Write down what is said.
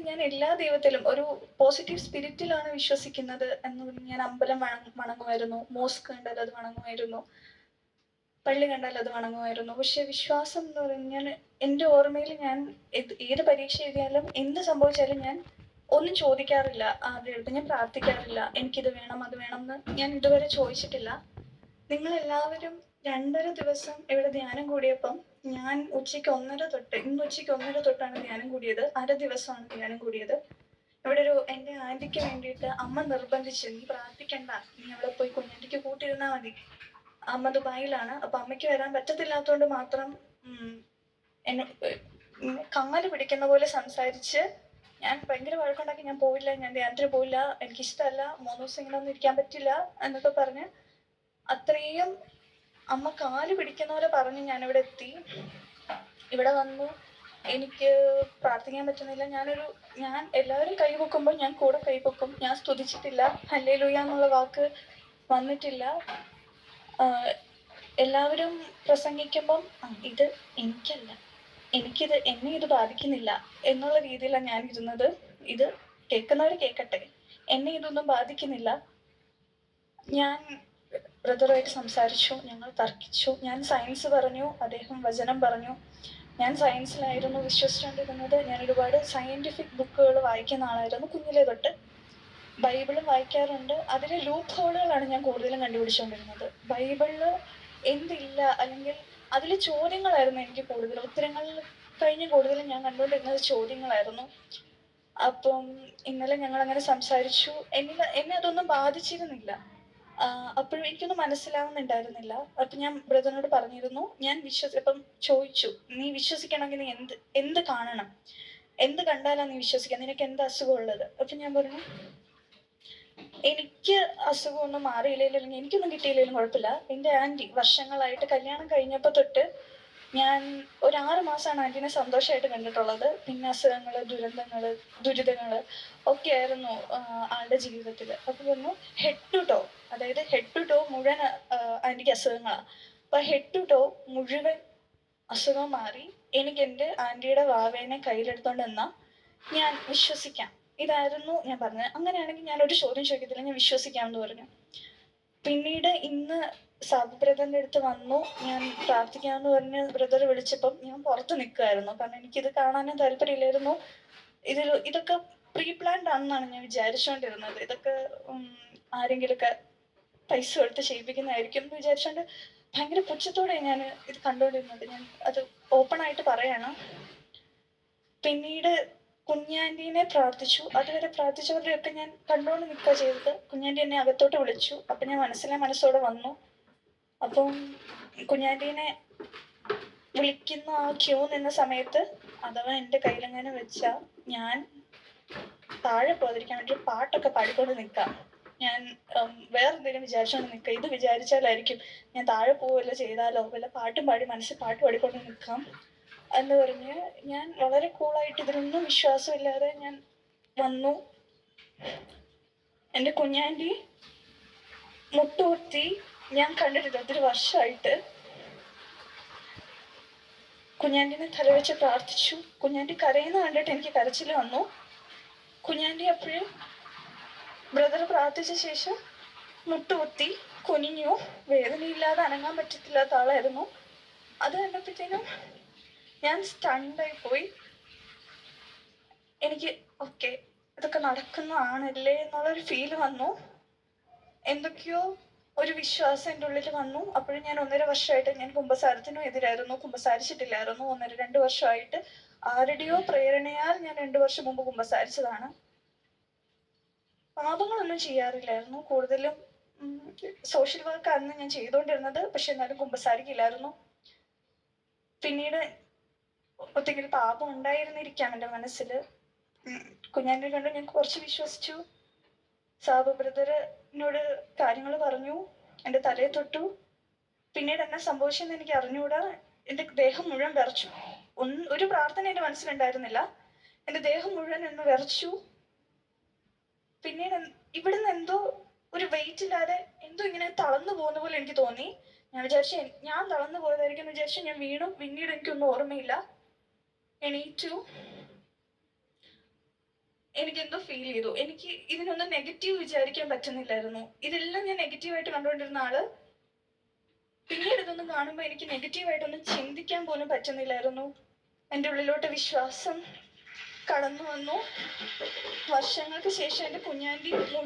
ഞാൻ എല്ലാ ദൈവത്തിലും ഒരു പോസിറ്റീവ് സ്പിരിറ്റിലാണ് വിശ്വസിക്കുന്നത് എന്ന് ഞാൻ അമ്പലം വണ- വണങ്ങുമായിരുന്നു. മോസ്ക് കണ്ടാൽ അത് വണങ്ങുമായിരുന്നു. പള്ളി കണ്ടാൽ അത് വണങ്ങുമായിരുന്നു. പക്ഷെ വിശ്വാസം എന്ന് പറഞ്ഞാൽ എന്റെ ഓർമ്മയിൽ ഞാൻ ഏത് പരീക്ഷ എഴുതിയാലും എന്ത് സംഭവിച്ചാലും ഞാൻ ഒന്നും ചോദിക്കാറില്ല. ആരുടെ അടുത്ത് ഞാൻ പ്രാർത്ഥിക്കാറില്ല. എനിക്കിത് വേണം അത് വേണം എന്ന് ഞാൻ ഇതുവരെ ചോദിച്ചിട്ടില്ല. നിങ്ങൾ എല്ലാവരും രണ്ടര ദിവസം ഇവിടെ ധ്യാനം കൂടിയപ്പം ഞാൻ ഉച്ചയ്ക്ക് ഒന്നര തൊട്ട് ഇന്ന് ഉച്ചയ്ക്ക് ഒന്നര തൊട്ടാണ് ധ്യാനം കൂടിയത്. അര ദിവസമാണ് ധ്യാനം കൂടിയത്. ഇവിടെ ഒരു എന്റെ ആന്റിക്ക് വേണ്ടിയിട്ട് അമ്മ നിർബന്ധിച്ച് നീ പ്രാർത്ഥിക്കണ്ട നീ അവിടെ പോയി കുഞ്ഞാന്റിക്ക് കൂട്ടിയിരുന്നാൽ മതി. അമ്മ ദുബായിലാണ് അപ്പൊ അമ്മയ്ക്ക് വരാൻ പറ്റത്തില്ലാത്തതുകൊണ്ട് മാത്രം എന്നെ കാൽ പിടിക്കുന്ന പോലെ സംസാരിച്ച് ഞാൻ ഭയങ്കര വഴക്കുണ്ടാക്കി. ഞാൻ പോയില്ല ഞാൻ ധ്യാനത്തിന് പോയില്ല. എനിക്കിഷ്ടമല്ല മൂന്ന് ദിവസം ഇങ്ങനെ ഒന്നും ഇരിക്കാൻ പറ്റില്ല എന്നൊക്കെ പറഞ്ഞ് അത്രയും അമ്മ കാൽ പിടിക്കുന്ന പോലെ പറഞ്ഞ് ഞാനിവിടെ എത്തി. ഇവിടെ വന്നു. എനിക്ക് പ്രാർത്ഥിക്കാൻ പറ്റുന്നില്ല. ഞാനൊരു ഞാൻ എല്ലാവരും കൈ പൊക്കുമ്പോൾ ഞാൻ കൂടെ കൈ പൊക്കും. ഞാൻ സ്തുതിച്ചിട്ടില്ല. ഹല്ലേലൂയ എന്നുള്ള വാക്ക് വന്നിട്ടില്ല. എല്ലാവരും പ്രസംഗിക്കുമ്പം ഇത് എനിക്കല്ല. എനിക്കിത് എന്നെ ഇത് ബാധിക്കുന്നില്ല എന്നുള്ള രീതിയിലാണ് ഞാൻ ഇരുന്നത് ഇത് കേൾക്കുന്നവർ കേൾക്കട്ടെ. എന്നെ ഇതൊന്നും ബാധിക്കുന്നില്ല. ഞാൻ ബ്രദറുമായിട്ട് സംസാരിച്ചു ഞങ്ങൾ തർക്കിച്ചു. ഞാൻ സയൻസ് പറഞ്ഞു അദ്ദേഹം വചനം പറഞ്ഞു. ഞാൻ സയൻസിലായിരുന്നു വിശ്വസിച്ചുകൊണ്ടിരുന്നത്. ഞാൻ ഒരുപാട് സയന്റിഫിക് ബുക്കുകൾ വായിക്കുന്ന ആളായിരുന്നു കുഞ്ഞിലെ തൊട്ട്. ബൈബിളും വായിക്കാറുണ്ട്. അതിലെ ലൂപ്പ് ഹോളുകളാണ് ഞാൻ കൂടുതലും കണ്ടുപിടിച്ചുകൊണ്ടിരുന്നത്. ബൈബിളിൽ എന്തില്ല? അല്ലെങ്കിൽ അതിൽ ചോദ്യങ്ങളായിരുന്നു എനിക്ക് കൂടുതൽ. ഉത്തരങ്ങൾ കഴിഞ്ഞ് കൂടുതലും ഞാൻ കണ്ടുകൊണ്ടിരുന്നത് ചോദ്യങ്ങളായിരുന്നു. അപ്പം ഇന്നലെ ഞങ്ങൾ അങ്ങനെ സംസാരിച്ചു. എന്നെ എന്നെ അതൊന്നും ബാധിച്ചിരുന്നില്ല. അപ്പോഴും എനിക്കൊന്നും മനസ്സിലാവുന്നുണ്ടായിരുന്നില്ല. അപ്പൊ ഞാൻ ബ്രദറിനോട് പറഞ്ഞിരുന്നു ഞാൻ വിശ്വസി അപ്പം ചോദിച്ചു നീ വിശ്വസിക്കണമെങ്കിൽ നീ എന്ത് എന്ത് കാണണം? എന്ത് കണ്ടാലാണ് നീ വിശ്വസിക്കുക നിനക്ക് എന്ത് അസുഖമുള്ളത്? അപ്പൊ ഞാൻ പറഞ്ഞു എനിക്ക് അസുഖമൊന്നും മാറിയില്ലെങ്കിലും അല്ലെങ്കിൽ എനിക്കൊന്നും കിട്ടിയില്ലെങ്കിലും കുഴപ്പമില്ല. എന്റെ ആന്റി വർഷങ്ങളായിട്ട് കല്യാണം കഴിഞ്ഞപ്പോൾ തൊട്ട് ഞാൻ ഒരു ആറ് മാസമാണ് ആന്റീനെ സന്തോഷമായിട്ട് കണ്ടിട്ടുള്ളത്. പിന്നെ അസുഖങ്ങൾ ദുരന്തങ്ങൾ ദുരിതങ്ങൾ ഒക്കെ ആയിരുന്നു ആളുടെ ജീവിതത്തിൽ. അപ്പോൾ പറഞ്ഞു ഹെഡ് ടു ടോ അതായത് ഹെഡ് ടു ടോ മുഴുവൻ ആന്റിക്ക് അസുഖങ്ങളാണ് അപ്പൊ ഹെഡ് ടു ടോ മുഴുവൻ അസുഖം മാറി എനിക്ക് എന്റെ ആന്റിയുടെ വാവേനെ കയ്യിലെടുത്തോണ്ട് നിന്നാൽ ഞാൻ വിശ്വസിക്കാം. ഇതായിരുന്നു ഞാൻ പറഞ്ഞത്. അങ്ങനെയാണെങ്കിൽ ഞാൻ ഒരു ചോദ്യം ചോദിക്കത്തില്ല ഞാൻ വിശ്വസിക്കാം എന്ന് പറഞ്ഞു. പിന്നീട് ഇന്ന് സാബു ബ്രദറിന്റെ അടുത്ത് വന്നു ഞാൻ പ്രാർത്ഥിക്കാമെന്ന് പറഞ്ഞ് ബ്രദർ വിളിച്ചപ്പം ഞാൻ പുറത്ത് നിൽക്കുമായിരുന്നു കാരണം എനിക്ക് എനിക്കിത് കാണാനും താല്പര്യമില്ലായിരുന്നു. ഇതിൽ ഇതൊക്കെ പ്രീ പ്ലാൻഡ് ആണെന്നാണ് ഞാൻ വിചാരിച്ചുകൊണ്ടിരുന്നത് ഇതൊക്കെ ആരെങ്കിലുമൊക്കെ പൈസ കൊടുത്ത് ചെയ്യിപ്പിക്കുന്നതായിരിക്കും എന്ന് വിചാരിച്ചുകൊണ്ട് ഭയങ്കര പുച്ഛത്തോടെ ഞാൻ ഇത് കണ്ടുകൊണ്ടിരുന്നത്. ഞാൻ അത് ഓപ്പൺ ആയിട്ട് പറയണം. പിന്നീട് കുഞ്ഞാന്റീനെ പ്രാർത്ഥിച്ചു. അതുവരെ പ്രാർത്ഥിച്ചവരുടെയൊക്കെ ഞാൻ കണ്ടുകൊണ്ട് നിൽക്കുക ചെയ്തത്. കുഞ്ഞാന്റി എന്നെ അകത്തോട്ട് വിളിച്ചു. അപ്പം ഞാൻ മനസ്സിലെ മനസ്സോടെ വന്നു. അപ്പം കുഞ്ഞാന്റീനെ വിളിക്കുന്ന ആ ക്യൂ നിന്ന സമയത്ത് അഥവാ എന്റെ കയ്യിലെങ്ങനെ വെച്ചാൽ ഞാൻ താഴെ പോകാതിരിക്കാൻ വേണ്ടി പാട്ടൊക്കെ പാടിക്കൊണ്ട് നിൽക്കാം ഞാൻ വേറെ എന്തെങ്കിലും വിചാരിച്ചോണ്ട് നിൽക്കുക. ഇത് വിചാരിച്ചാലായിരിക്കും ഞാൻ താഴെ പോവുമല്ലോ ചെയ്താലോ? വല്ല പാട്ടും പാടി മനസ്സിൽ പാട്ട് പാടിക്കൊണ്ട് നിൽക്കാം എന്ന് പറഞ്ഞ് ഞാൻ വളരെ കൂളായിട്ട് ഇതിലൊന്നും വിശ്വാസമില്ലാതെ ഞാൻ വന്നു. എന്റെ കുഞ്ഞാന്റെ മുട്ടുകുത്തി ഞാൻ കണ്ടിട്ടില്ല ഒത്തിരി വർഷമായിട്ട്. കുഞ്ഞാണ്ടിനെ തലവെച്ച് പ്രാർത്ഥിച്ചു. കുഞ്ഞാണ്ടി കരയുന്ന കണ്ടിട്ട് എനിക്ക് കരച്ചിൽ വന്നു. കുഞ്ഞാണ്ടി അപ്പോഴും ബ്രദർ പ്രാർത്ഥിച്ച ശേഷം മുട്ടുകുത്തി കുനിഞ്ഞു വേദനയില്ലാതെ അനങ്ങാൻ പറ്റത്തില്ലാത്ത ആളായിരുന്നു. അത് കണ്ടപ്പോഴത്തേനും ഞാൻ സ്റ്റണ്ടായി പോയി. എനിക്ക് ഓക്കെ ഇതൊക്കെ നടക്കുന്നതാണല്ലേ എന്നുള്ളൊരു ഫീൽ വന്നു. എന്തൊക്കെയോ ഒരു വിശ്വാസം എന്റെ ഉള്ളിൽ വന്നു. അപ്പോഴും ഞാൻ ഒന്നര വർഷമായിട്ട് ഞാൻ കുമ്പസാരത്തിനും എതിരായിരുന്നു. കുമ്പസാരിച്ചിട്ടില്ലായിരുന്നു. ഒന്നര രണ്ട് വർഷമായിട്ട് ആരുടെയോ പ്രേരണയാൽ ഞാൻ രണ്ട് വർഷം മുമ്പ് കുമ്പസാരിച്ചതാണ്. പാപങ്ങളൊന്നും ചെയ്യാറില്ലായിരുന്നു. കൂടുതലും സോഷ്യൽ വർക്ക് അന്ന് ഞാൻ ചെയ്തുകൊണ്ടിരുന്നത്. പക്ഷെ എന്നാലും കുമ്പസാരിക്കില്ലായിരുന്നു. പിന്നീട് ഒത്തിരി പാപം ഉണ്ടായിരുന്നിരിക്കാം എന്റെ മനസ്സിൽ. കുഞ്ഞാന്റെ കണ്ട് ഞാൻ കുറച്ച് വിശ്വസിച്ചു. സാബു ബ്രദറിനോട് കാര്യങ്ങൾ പറഞ്ഞു. എന്റെ തലയെ തൊട്ടു. പിന്നീട് എന്നാ സംഭവിച്ചെന്ന് എനിക്ക് അറിഞ്ഞുകൂടാ. എന്റെ ദേഹം മുഴുവൻ വിറച്ചു. ഒന്ന് ഒരു പ്രാർത്ഥന എന്റെ മനസ്സിലുണ്ടായിരുന്നില്ല. എന്റെ ദേഹം മുഴുവൻ ഒന്ന് വിറച്ചു. പിന്നീട് ഇവിടുന്ന് എന്തോ ഒരു വെയിറ്റ് ഇല്ലാതെ എന്തോ ഇങ്ങനെ തളർന്നു പോകുന്ന പോലെ എനിക്ക് തോന്നി. ഞാൻ വിചാരിച്ചു ഞാൻ തളർന്നു പോയതായിരിക്കും എന്ന് വിചാരിച്ചു ഞാൻ വീണു. പിന്നീട് എനിക്കൊന്നും ഓർമ്മയില്ല. എണീറ്റു. എനിക്ക് എന്തോ ഫീൽ ചെയ്തു. എനിക്ക് ഇതിനൊന്നും നെഗറ്റീവ് വിചാരിക്കാൻ പറ്റുന്നില്ലായിരുന്നു. ഇതെല്ലാം ഞാൻ നെഗറ്റീവായിട്ട് കണ്ടുകൊണ്ടിരുന്ന ആൾ. പിന്നീട് ഇതൊന്നും കാണുമ്പോൾ എനിക്ക് നെഗറ്റീവായിട്ടൊന്നും ചിന്തിക്കാൻ പോലും പറ്റുന്നില്ലായിരുന്നു. എന്റെ ഉള്ളിലോട്ട് വിശ്വാസം കടന്നു വന്നു വർഷങ്ങൾക്ക് ശേഷം എന്റെ കുഞ്ഞാന്റെ